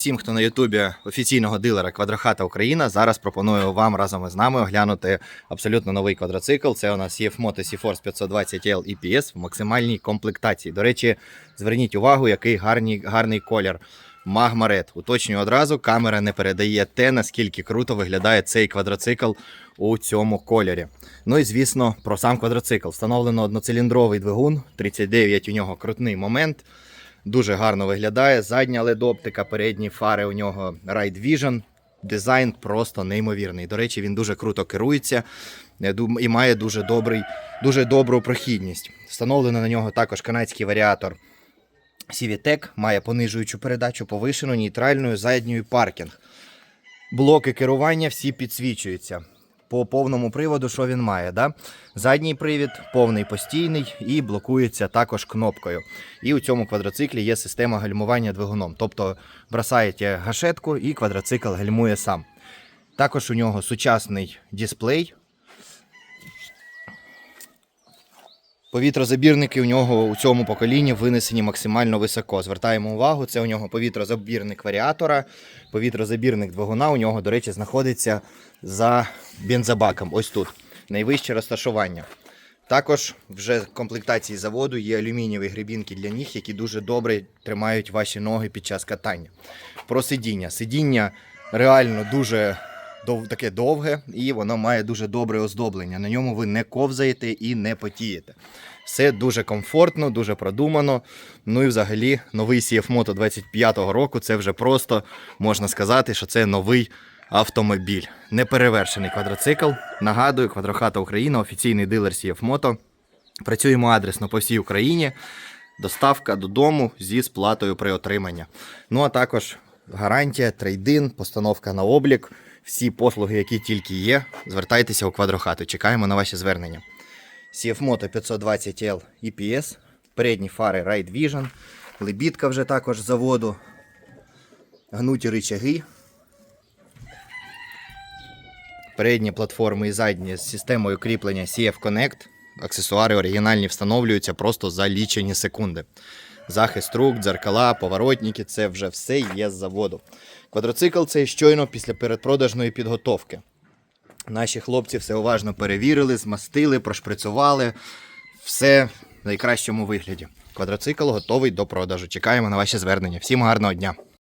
Всім, хто на Ютубі офіційного дилера Квадрохата Україна, зараз пропоную вам разом із нами оглянути абсолютно новий квадроцикл. Це у нас Moto Force 520 L EPS в максимальній комплектації. До речі, зверніть увагу, який гарний, гарний колір. Magma. Уточнюю одразу, камера не передає те, наскільки круто виглядає цей квадроцикл у цьому кольорі. Ну і звісно, про сам квадроцикл. Встановлено одноциліндровий двигун, 39 у нього крутний момент. Дуже гарно виглядає. Задня LED-оптика, передні фари у нього Ride Vision. Дизайн просто неймовірний. До речі, він дуже круто керується і має дуже, добрий, дуже добру прохідність. Встановлено на нього також канадський варіатор CVTEC, має понижуючу передачу, повишену, нейтральну, задню і паркінг. Блоки керування всі підсвічуються. По повному приводу, що він має? Да? Задній привід, повний постійний і блокується також кнопкою. І у цьому квадроциклі є система гальмування двигуном. Тобто бросаєте гашетку і квадроцикл гальмує сам. Також у нього сучасний дисплей. Повітрозабірники у нього у цьому поколінні винесені максимально високо. Звертаємо увагу, це у нього повітрозабірник варіатора, повітрозабірник двигуна. У нього, до речі, знаходиться за бензобаком. Ось тут. Найвище розташування. Також вже в комплектації заводу є алюмінієві грибінки для ніг, які дуже добре тримають ваші ноги під час катання. Про сидіння. Сидіння реально дуже дов- таке довге, і воно має дуже добре оздоблення. На ньому ви не ковзаєте і не потієте. Все дуже комфортно, дуже продумано. Ну і взагалі новий CF Moto 25-го року це вже просто можна сказати, що це новий автомобіль. Неперевершений квадроцикл. Нагадую, Квадрохата Україна, офіційний дилер CF Moto. Працюємо адресно по всій Україні. Доставка додому зі сплатою при отриманні. Ну а також гарантія, трейдин, постановка на облік. Всі послуги, які тільки є, звертайтеся у квадрохату. Чекаємо на ваші звернення. CF Moto 520L EPS, передні фари Ride Vision, лебідка вже також заводу, гнуті рычаги, передні платформи і задні з системою кріплення CF Connect. Аксесуари оригінальні встановлюються просто за лічені секунди. Захист рук, дзеркала, поворотники це вже все є з заводу. Квадроцикл це щойно після передпродажної підготовки. Наші хлопці все уважно перевірили, змастили, прошприцювали. Все в найкращому вигляді. Квадроцикл готовий до продажу. Чекаємо на ваші звернення. Всім гарного дня!